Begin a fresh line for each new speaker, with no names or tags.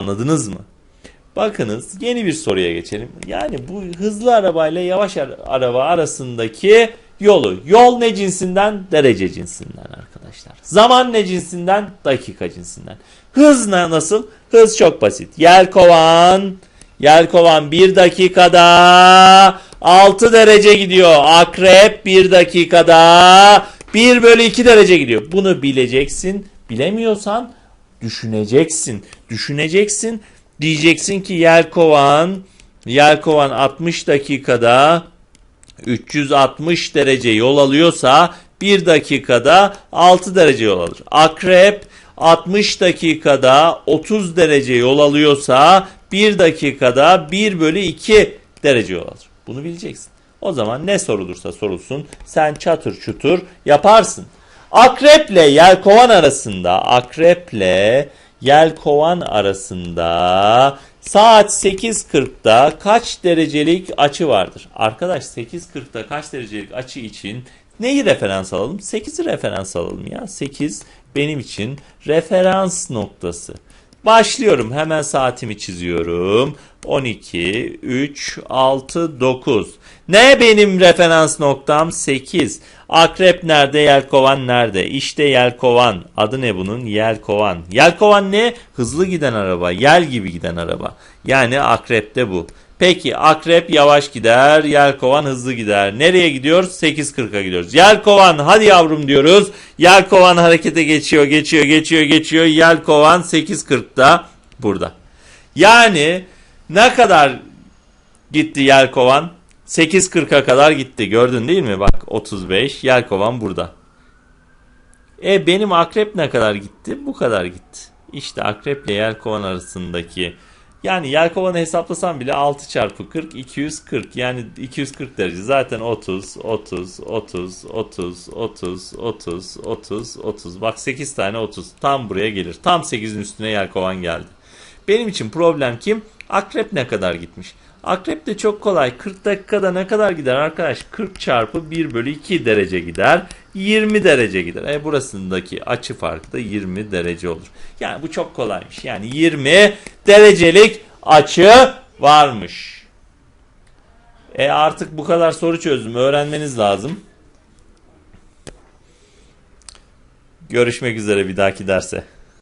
Anladınız mı? Bakınız yeni bir soruya geçelim. Yani bu hızlı arabayla yavaş ar- araba arasındaki yolu. Yol ne cinsinden? Derece cinsinden arkadaşlar. Zaman ne cinsinden? Dakika cinsinden. Hız na- nasıl? Hız çok basit. Yelkovan, Yelkovan bir dakikada 6 derece gidiyor. Akrep bir dakikada 1 bölü 2 derece gidiyor. Bunu bileceksin. Bilemiyorsan düşüneceksin. Düşüneceksin. Diyeceksin ki Yelkovan, Yelkovan 60 dakikada 360 derece yol alıyorsa 1 dakikada 6 derece yol alır. Akrep 60 dakikada 30 derece yol alıyorsa 1 dakikada 1 bölü 2 derece yol alır. Bunu bileceksin. O zaman ne sorulursa sorulsun sen çatır çutur yaparsın. Akreple yelkovan arasında akreple yelkovan arasında saat 8.40'da kaç derecelik açı vardır? Arkadaş 8.40'da kaç derecelik açı için neyi referans alalım? 8'i referans alalım ya. 8 benim için referans noktası. Başlıyorum. Hemen saatimi çiziyorum. 12, 3, 6, 9. Ne benim referans noktam? 8. Akrep nerede? Yelkovan nerede? İşte Yelkovan. Adı ne bunun? Yelkovan. Yelkovan ne? Hızlı giden araba. Yel gibi giden araba. Yani akrepte bu. Peki akrep yavaş gider, yelkovan hızlı gider. Nereye gidiyoruz? 8.40'a gidiyoruz. Yelkovan hadi yavrum diyoruz. Yelkovan harekete geçiyor, geçiyor, geçiyor, geçiyor. Yelkovan 8.40'da burada. Yani ne kadar gitti Yelkovan? 8.40'a kadar gitti. Gördün değil mi? Bak 35. Yelkovan burada. E benim akrep ne kadar gitti? Bu kadar gitti. İşte akreple yelkovan arasındaki yani yelkovanı hesaplasam bile 6 çarpı 40 240 yani 240 derece zaten 30 30 30 30 30 30 30 30 bak 8 tane 30 tam buraya gelir tam 8'in üstüne yelkovan geldi. Benim için problem kim? Akrep ne kadar gitmiş? Akrep de çok kolay. 40 dakikada ne kadar gider arkadaş? 40 çarpı 1 bölü 2 derece gider. 20 derece gider. E burasındaki açı farkı da 20 derece olur. Yani bu çok kolaymış. Yani 20 derecelik açı varmış. E artık bu kadar soru çözdüm. Öğrenmeniz lazım. Görüşmek üzere bir dahaki derse.